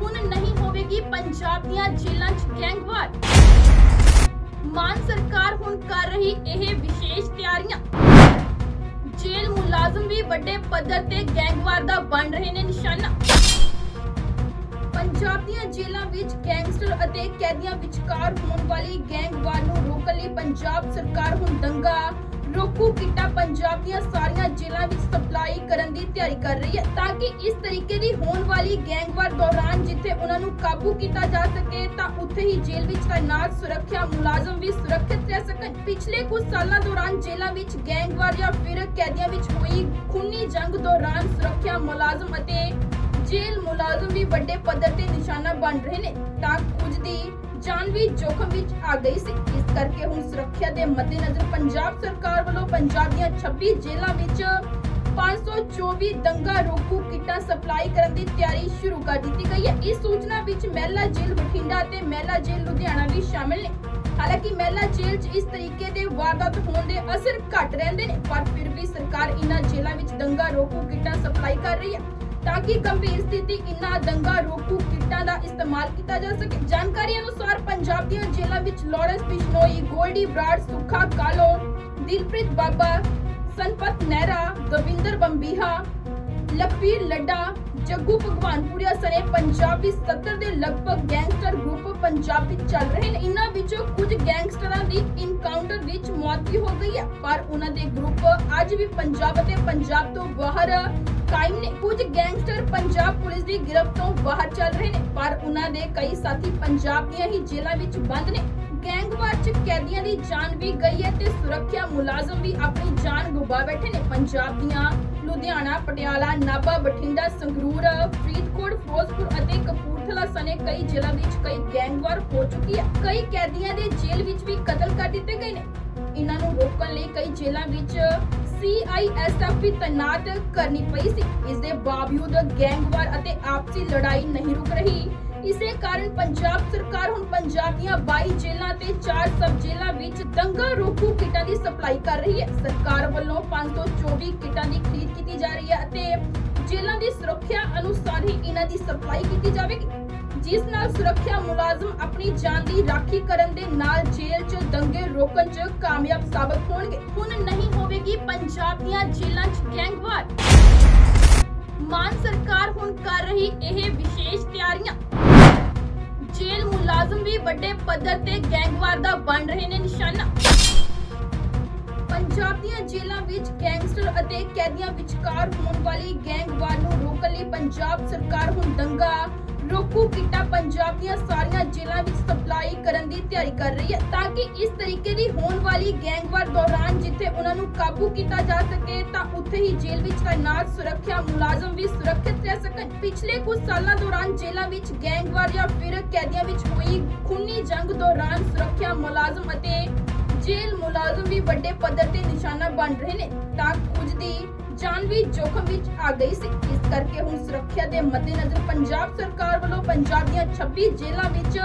ਹੁਣ ਨਹੀਂ ਹੋਵੇਗੀ ਪੰਜਾਬ ਦੀਆਂ ਜੇਲ੍ਹਾਂ 'ਚ ਗੈਂਗਵਾਰ ਮਾਨ ਸਰਕਾਰ ਹੁਣ ਕਰ ਰਹੀ ਇਹ ਵਿਸ਼ੇਸ਼ ਤਿਆਰੀਆਂ। ਜੇਲ੍ਹ ਮੁਲਾਜ਼ਮ ਵੀ ਵੱਡੇ ਪੱਧਰ ਤੇ ਗੈਂਗਵਾਰ ਦਾ ਬਣ ਰਹੇ ਨੇ ਨਿਸ਼ਾਨਾ। ਪੰਜਾਬ ਦੀਆਂ ਜੇਲ੍ਹਾਂ ਵਿੱਚ ਗੈਂਗਸਟਰ ਅਤੇ ਕੈਦੀਆਂ ਵਿਚਕਾਰ ਹੋਣ ਵਾਲੀ ਗੈਂਗਵਾਰ ਨੂੰ ਰੋਕਣ ਲਈ ਪੰਜਾਬ ਸਰਕਾਰ ਹੁਣ ਦੰਗਾ। ਰੋਕੂ ਕਿੱਟਾ ਪੰਜਾਬ ਦੀਆਂ ਸਾਰੀਆਂ ਜੇਲ੍ਹਾਂ ਵਿੱਚ ਸਪਲਾਈ ਕਰਨ ਦੀ ਤਿਆਰੀ ਕਰ ਰਹੀ ਹੈ ਤਾਂ ਕਿ ਇਸ ਤਰੀਕੇ ਦੀ ਹੋਣ ਵਾਲੀ ਗੈਂਗਵਾਰ ਦੌਰਾਨ ਜਿੱਥੇ ਉਹਨਾਂ ਨੂੰ ਕਾਬੂ ਕੀਤਾ ਜਾ ਸਕੇ ਤਾਂ ਉੱਥੇ ਹੀ ਜੇਲ੍ਹ ਵਿੱਚ ਤਾਇਨਾਤ ਸੁਰੱਖਿਆ ਮੁਲਾਜ਼ਮ ਵੀ ਸੁਰੱਖਿਅਤ ਰਹਿ ਸਕਣ। ਪਿਛਲੇ ਕੁਝ ਸਾਲਾਂ ਦੌਰਾਨ ਜੇਲ੍ਹਾਂ ਵਿੱਚ ਗੈਂਗਵਾਰ ਜਾਂ ਫਿਰ ਕੈਦੀਆਂ ਵਿੱਚ ਹੋਈ ਖੂਨੀ ਜੰਗ ਦੌਰਾਨ ਸੁਰੱਖਿਆ ਮੁਲਾਜ਼ਮ ਅਤੇ ਜੇਲ੍ਹ ਮੁਲਾਜ਼ਮ ਵੀ ਵੱਡੇ ਪੱਧਰ ਤੇ ਨਿਸ਼ਾਨਾ ਬਣ ਰਹੇ ਨੇ ਤਾਂ ਕੁਝ ਦੀ ਜਾਨ ਵੀ ਜੋਖਮ ਵਿੱਚ ਆ ਗਈ ਸੀ। ਇਸ ਕਰਕੇ ਹੁਣ ਸੁਰੱਖਿਆ ਦੇ ਮੱਦੇਨਜ਼ਰ ਪੰਜਾਬ ਸਰਕਾਰ ਵੱਲੋਂ ਪੰਜਾਬ ਦੀਆਂ 26 ਜੇਲ੍ਹਾਂ ਵਿੱਚ 524 ਦੰਗਾ ਰੋਕੂ ਕਿੱਟਾਂ ਸਪਲਾਈ ਕਰਨ ਦੀ ਤਿਆਰੀ ਸ਼ੁਰੂ ਕਰ ਦਿੱਤੀ ਗਈ ਹੈ। ਇਸ ਸੂਚਨਾ ਵਿੱਚ ਮਹਿਲਾ ਜੇਲ੍ਹ ਬਠਿੰਡਾ ਤੇ ਮਹਿਲਾ ਜੇਲ੍ਹ ਲੁਧਿਆਣਾ ਵੀ ਸ਼ਾਮਿਲ ਨੇ। ਹਾਲਾਂਕਿ ਮਹਿਲਾ ਜੇਲ੍ਹ 'ਚ ਇਸ ਤਰੀਕੇ ਦੇ ਵਾਰਦਾਤ ਹੋਣ ਦੇ ਅਸਰ ਘੱਟ ਰਹਿੰਦੇ ਨੇ, ਪਰ ਫਿਰ ਵੀ ਸਰਕਾਰ ਇਨ੍ਹਾਂ ਜੇਲ੍ਹਾਂ ਵਿੱਚ ਦੰਗਾ ਰੋਕੂ ਕਿੱਟਾਂ ਸਪਲਾਈ ਕਰ ਰਹੀ ਹੈ ਤਾਂ ਕਿ ਗੰਭੀਰ ਸਥਿਤੀ ਇਨ੍ਹਾਂ ਦੰਗਾ ਰੋਕੂ ਕਿੱਟਾਂ ਦਾ ਇਸਤੇਮਾਲ ਕੀਤਾ ਜਾ ਸਕੇ। ਜਾਣਕਾਰੀ ਅਨੁਸਾਰ ਪੰਜਾਬ ਦੀਆਂ ਜੇਲ੍ਹਾਂ ਵਿੱਚ ਲਾਰੈਂਸ ਬਿਸ਼ਨੋਈ, ਗੋਲਡੀ ਬਰਾਡ ਸੁੱਖਾ ਕਾਲੋ, ਦਿਲਪ੍ਰੀਤ ਬਾਬਾ ਸੰਪਤ ਨਹਿਰਾ, ਦਵਿੰਦਰ ਬੰਬੀਹਾ ਲਖਵੀਰ ਲੱਡਾ, ਜੱਗੂ ਭਗਵਾਨਪੁਰੀਆ ਸਣੇ ਪੰਜਾਬ 70 ਦੇ ਲਗਭਗ ਗੈਂਗਸਟਰ ਗਰੁੱਪ ਪੰਜਾਬ ਵਿੱਚ ਚੱਲ ਰਹੇ ਨੇ। ਇਹਨਾਂ ਵਿੱਚੋਂ ਕੁਝ ਗੈਂਗਸਟਰਾਂ ਦੀ ਇਨਕਾਊਂਟਰ ਵਿੱਚ ਮੌਤ ਵੀ ਹੋ ਗਈ ਹੈ। ਪਰ ਉਹਨਾਂ ਦੇ ਗਰੁੱਪ ਅੱਜ ਵੀ ਪੰਜਾਬ ਅਤੇ ਪੰਜਾਬ ਤੋਂ ਬਾਹਰ ਕਾਇਮ ਨੇ। ਕੁਝ ਗੈਂਗਸਟਰ ਪੰਜਾਬ ਪੁਲਿਸ ਦੀ ਗ੍ਰਿਫਤ ਤੋਂ ਬਾਹਰ ਚੱਲ ਰਹੇ ਨੇ। ਪਰ ਉਹਨਾਂ ਦੇ ਕਈ ਸਾਥੀ ਪੰਜਾਬ ਦੀਆਂ ਹੀ ਜੇਲ੍ਹਾਂ ਵਿੱਚ ਬੰਦ ਨੇ। ਗੈਂਗਵਾਰ ਚ ਕੈਦੀਆਂ ਦੀ ਜਾਨ ਵੀ ਗਈ ਹੈ ਤੇ ਸੁਰੱਖਿਆ ਮੁਲਾਜ਼ਮ ਵੀ ਆਪਣੀ ਜਾਨ ਗੁਬਾ ਬੈਠੇ ਨੇ ਪੰਜਾਬ ਦੀਆਂ। ਲੁਧਿਆਣਾ, ਪਟਿਆਲਾ, ਨਾਭਾ, ਬਠਿੰਡਾ, ਸੰਗਰੂਰ, ਫਰੀਦਕੋਟ, ਫਿਰੋਜ਼ਪੁਰ ਅਤੇ ਕਪੂਰਥਲਾ ਸਣੇ ਕਈ ਜ਼ਿਲ੍ਹਿਆਂ ਵਿੱਚ ਕਈ ਗੈਂਗਵਾਰ ਹੋ ਚੁੱਕੀ ਹੈ। ਕਈ ਕੈਦੀਆਂ ਦੇ ਜੇਲ੍ਹ ਵਿੱਚ ਵੀ ਕਤਲ ਕਰ ਦਿੱਤੇ ਗਏ ਨੇ। ਇਹਨਾਂ ਨੂੰ ਰੋਕਣ ਲਈ ਕਈ ਜੇਲ੍ਹਾਂ ਵਿੱਚ ਸੀਆਈਐਸਐਫ ਵੀ ਤਾਇਨਾਤ ਕਰਨੀ ਪਈ ਸੀ। ਇਸ ਦੇ ਬਾਵਜੂਦ ਗੈਂਗਵਾਰ ਅਤੇ ਆਪਸੀ ਲੜਾਈ ਨਹੀਂ ਰੁਕ ਰਹੀ। ਇਸੇ ਕਾਰਨ ਪੰਜਾਬ ਸਰਕਾਰ ਹੁਣ ਪੰਜਾਬ ਦੀਆਂ 22 ਜੇਲ੍ਹਾਂ ਤੇ 4 ਸਬ ਜੇਲ੍ਹਾਂ ਵਿੱਚ ਦੰਗਾ ਰੋਕੂ ਕਿੱਟਾਂ ਦੀ ਸਪਲਾਈ ਕਰ ਰਹੀ ਹੈ। ਸਰਕਾਰ ਵੱਲੋਂ 524 ਕਿੱਟਾਂ ਦੀ ਖਰੀਦ ਕੀਤੀ ਜਾ ਰਹੀ ਹੈ ਅਤੇ ਜੇਲ੍ਹਾਂ ਦੀ ਸੁਰੱਖਿਆ ਅਨੁਸਾਰ ਹੀ ਇਹਨਾਂ ਦੀ ਸਪਲਾਈ ਕੀਤੀ ਜਾਵੇਗੀ। ਜਿਸ ਨਾਲ ਸੁਰੱਖਿਆ ਮੁਲਾਜ਼ਮ ਆਪਣੀ ਜਾਨ ਦੀ ਰਾਖੀ ਕਰਨ ਦੇ ਨਾਲ ਜੇਲ੍ਹ 'ਚ ਦੰਗੇ ਰੋਕਣ 'ਚ ਕਾਮਯਾਬ ਸਾਬਤ ਹੋਣਗੇ। ਹੁਣ ਨਹੀਂ ਹੋਵੇਗੀ ਪੰਜਾਬ ਦੀਆਂ ਜੇਲ੍ਹਾਂ 'ਚ ਗੈਂਗਵਾਰ। ਮਾਨ ਸਰਕਾਰ ਹੁਣ ਕਰ ਰਹੀ ਇਹ ਵਿਸ਼ੇਸ਼ ਤਿਆਰੀਆਂ। ਜੇਲ੍ਹ ਮੁਲਾਜ਼ਮ ਵੀ ਵੱਡੇ ਪੱਧਰ ਤੇ ਗੈਂਗਵਾਰ ਦਾ ਬਣ ਰਹੇ ਨੇ ਨਿਸ਼ਾਨਾ। ਪੰਜਾਬ ਦੀਆਂ ਜੇਲ੍ਹਾਂ ਵਿੱਚ ਗੈਂਗਸਟਰ ਅਤੇ ਕੈਦੀਆਂ ਵਿਚਕਾਰ ਹੋਣ ਵਾਲੀ ਗੈਂਗਵਾਰ ਨੂੰ ਰੋਕਣ ਲਈ ਪੰਜਾਬ ਸਰਕਾਰ ਹੁਣ ਦੰਗਾ। ਰੋਕੂ ਕਿੱਟਾ ਪੰਜਾਬ ਦੀਆਂ ਸਾਰੀਆਂ ਜੇਲ੍ਹਾਂ ਵਿੱਚ ਸਪਲਾਈ ਕਰਨ ਦੀ ਤਿਆਰੀ ਕਰ ਰਹੀ ਹੈ ਤਾਂ ਕਿ ਇਸ ਤਰੀਕੇ ਦੀ ਹੋਣ ਵਾਲੀ ਗੈਂਗਵਾਰ ਦੌਰਾਨ ਜਿੱਥੇ ਉਹਨਾਂ ਨੂੰ ਕਾਬੂ ਕੀਤਾ ਜਾ ਸਕੇ ਤਾਂ ਉੱਥੇ ਹੀ ਜੇਲ੍ਹ ਵਿੱਚ ਤਾਇਨਾਤ ਸੁਰੱਖਿਆ ਮੁਲਾਜ਼ਮ ਵੀ ਸੁਰੱਖਿਅਤ ਰਹਿ ਸਕਣ। ਪਿਛਲੇ ਕੁਝ ਸਾਲਾਂ ਦੌਰਾਨ ਜੇਲ੍ਹਾਂ ਵਿੱਚ ਗੈਂਗਵਾਰ ਜਾਂ ਫਿਰ ਕੈਦੀਆਂ ਵਿੱਚ ਹੋਈ ਖੂਨੀ ਜੰਗ ਦੌਰਾਨ ਸੁਰੱਖਿਆ ਮੁਲਾਜ਼ਮ ਅਤੇ ਜੇਲ੍ਹ ਮੁਲਾਜ਼ਮ ਵੀ ਵੱਡੇ ਪੱਧਰ ਤੇ ਨਿਸ਼ਾਨਾ ਬਣ ਰਹੇ ਨੇ, ਤਾਂ ਕੁਝ ਦੀ ਜਾਨ ਵੀ ਜੋਖਮ ਵਿੱਚ ਆ ਗਈ ਸੀ। ਇਸ ਕਰਕੇ ਹੁਣ ਸੁਰੱਖਿਆ ਦੇ ਮੱਦੇਨਜ਼ਰ ਪੰਜਾਬ ਸਰਕਾਰ ਵੱਲੋਂ ਪੰਜਾਬ ਦੀਆਂ 26 ਜੇਲ੍ਹਾਂ ਵਿੱਚ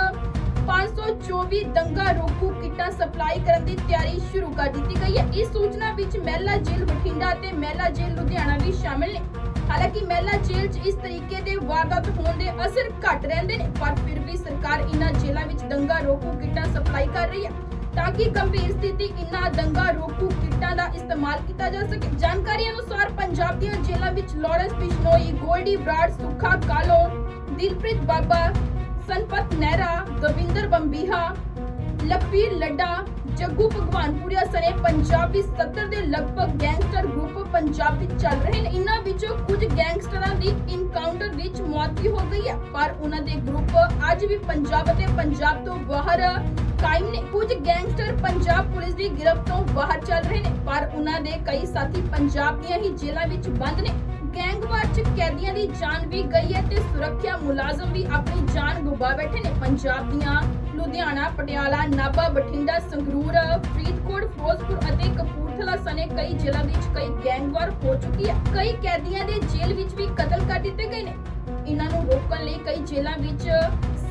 524 ਦੰਗਾ ਰੋਕੂ ਕਿੱਟਾਂ ਸਪਲਾਈ ਕਰਨ ਦੀ ਤਿਆਰੀ ਸ਼ੁਰੂ ਕਰ ਦਿੱਤੀ ਗਈ ਹੈ। ਇਸ ਸੂਚਨਾ ਵਿੱਚ ਮਹਿਲਾ ਜੇਲ੍ਹ ਬਠਿੰਡਾ ਅਤੇ ਮਹਿਲਾ ਜੇਲ੍ਹ ਲੁਧਿਆਣਾ ਵੀ ਸ਼ਾਮਿਲ ਨੇ। ਹਾਲਾਂਕਿ ਮਹਿਲਾ ਜੇਲ੍ਹ 'ਚ ਇਸ ਤਰੀਕੇ ਦੇ ਵਾਰਦਾਤ ਹੋਣ ਦੇ ਅਸਰ ਘੱਟ ਰਹਿੰਦੇ ਨੇ, ਪਰ ਫਿਰ ਵੀ ਸਰਕਾਰ ਇਨ੍ਹਾਂ ਜੇਲ੍ਹਾਂ ਵਿੱਚ ਦੰਗਾ ਰੋਕੂ ਕਿੱਟਾਂ ਸਪਲਾਈ ਕਰ ਰਹੀ ਹੈ। ਤਾਂ ਕਿ ਗੰਭੀਰ ਸਥਿਤੀ ਇਨ੍ਹਾਂ ਦੰਗਾ ਰੋਕੂ ਕਿੱਟਾਂ ਦਾ ਇਸਤੇਮਾਲ ਕੀਤਾ ਜਾ ਸਕੇ। ਜਾਣਕਾਰੀ ਅਨੁਸਾਰ ਪੰਜਾਬ ਦੀਆਂ ਜੇਲ੍ਹਾਂ ਵਿੱਚ ਲਾਰੈਂਸ ਬਿਸ਼ਨੋਈ, ਗੋਲਡੀ ਬਰਾਡ ਸੁੱਖਾ ਕਾਲੋ, ਦਿਲਪ੍ਰੀਤ ਬਾਬਾ, ਸੰਪਤ ਨਹਿਰਾ, ਦਵਿੰਦਰ ਬੰਬੀਹਾ ਲਖਵੀਰ ਲੱਡਾ, ਜੱਗੂ ਭਗਵਾਨਪੁਰੀਆ ਸਣੇ ਪੰਜਾਬੀ ਵਿੱਚ 70 ਦੇ ਲਗਭਗ ਗੈਂਗਸਟਰ ਗਰੁੱਪ ਪੰਜਾਬ ਵਿੱਚ ਚੱਲ ਰਹੇ ਨੇ। ਇਹਨਾਂ ਵਿੱਚੋਂ ਕੁਝ ਗੈਂਗਸਟਰਾਂ ਦੀ ਇਨਕਾਊਂਟਰ ਵਿੱਚ ਮੌਤ ਵੀ ਹੋ ਗਈ ਹੈ। ਪਰ ਉਹਨਾਂ ਦੇ ਗਰੁੱਪ ਅੱਜ ਵੀ ਪੰਜਾਬ ਅਤੇ ਪੰਜਾਬ ਤੋਂ ਬਾਹਰ ਕਾਇਮ ਨੇ। ਕੁਝ ਗੈਂਗਸਟਰ ਪੰਜਾਬ ਪੁਲਿਸ ਦੀ ਗ੍ਰਿਫਤ ਤੋਂ ਬਾਹਰ ਚੱਲ ਰਹੇ ਨੇ। ਪਰ ਉਹਨਾਂ ਦੇ ਕਈ ਸਾਥੀ ਪੰਜਾਬ ਦੀਆਂ ਹੀ ਜੇਲ੍ਹਾਂ ਵਿੱਚ ਬੰਦ ਨੇ। ਗੈਂਗਵਾਰ ਚ ਕੈਦੀਆਂ ਦੀ ਜਾਨ ਵੀ ਗਈ ਹੈ ਤੇ ਸੁਰੱਖਿਆ ਮੁਲਾਜ਼ਮ ਵੀ ਆਪਣੀ ਜਾਨ ਗਵਾ ਬੈਠੇ ਨੇ। ਪੰਜਾਬ ਦੀਆਂ ਲੁਧਿਆਣਾ, ਪਟਿਆਲਾ, ਨਾਭਾ, ਬਠਿੰਡਾ, ਸੰਗਰੂਰ, ਫਰੀਦਕੋਟ, ਫਿਰੋਜ਼ਪੁਰ ਅਤੇ ਕਪੂਰਥਲਾ ਸਣੇ ਕਈ ਜ਼ਿਲ੍ਹਿਆਂ ਵਿੱਚ ਕਈ ਗੈਂਗਵਾਰ ਹੋ ਚੁੱਕੀ ਹੈ। ਕਈ ਕੈਦੀਆਂ ਦੇ ਜੇਲ੍ਹ ਵਿੱਚ ਵੀ ਕਤਲ ਕਰ ਦਿੱਤੇ ਗਏ ਨੇ। ਇਹਨਾਂ ਨੂੰ ਰੋਕਣ ਲਈ ਕਈ ਜੇਲ੍ਹਾਂ ਵਿੱਚ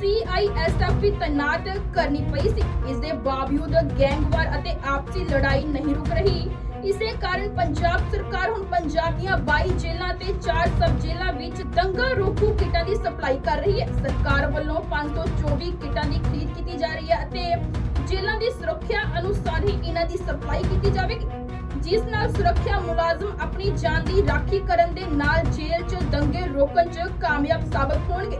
ਸੀਆਈਐਸਐਫ ਵੀ ਤਾਇਨਾਤ ਕਰਨੀ ਪਈ ਸੀ। ਇਸ ਦੇ ਬਾਵਜੂਦ ਗੈਂਗਵਾਰ ਅਤੇ ਆਪਸੀ ਲੜਾਈ ਨਹੀਂ ਰੁਕ ਰਹੀ। ਇਸੇ ਕਾਰਨ ਪੰਜਾਬ ਸਰਕਾਰ ਹੁਣ ਪੰਜਾਬ ਦੀਆਂ 22 ਜੇਲ੍ਹਾਂ ਤੇ 4 ਸਬ ਜੇਲ੍ਹਾਂ ਵਿੱਚ ਦੰਗਾ ਰੋਕੂ ਕਿੱਟਾਂ ਦੀ ਸਪਲਾਈ ਕਰ ਰਹੀ ਹੈ। ਸਰਕਾਰ ਵੱਲੋਂ 524 ਕਿੱਟਾਂ ਦੀ ਖਰੀਦ ਕੀਤੀ ਜਾ ਰਹੀ ਹੈ ਅਤੇ ਜੇਲ੍ਹਾਂ ਦੀ ਸੁਰੱਖਿਆ ਅਨੁਸਾਰ ਹੀ ਇਹਨਾਂ ਦੀ ਸਪਲਾਈ ਕੀਤੀ ਜਾਵੇਗੀ, ਜਿਸ ਨਾਲ ਸੁਰੱਖਿਆ ਮੁਲਾਜ਼ਮ ਆਪਣੀ ਜਾਨ ਦੀ ਰਾਖੀ ਕਰਨ ਦੇ ਨਾਲ ਜੇਲ੍ਹ 'ਚ ਦੰਗੇ ਰੋਕਣ 'ਚ ਕਾਮਯਾਬ ਸਾਬਤ ਹੋਣਗੇ।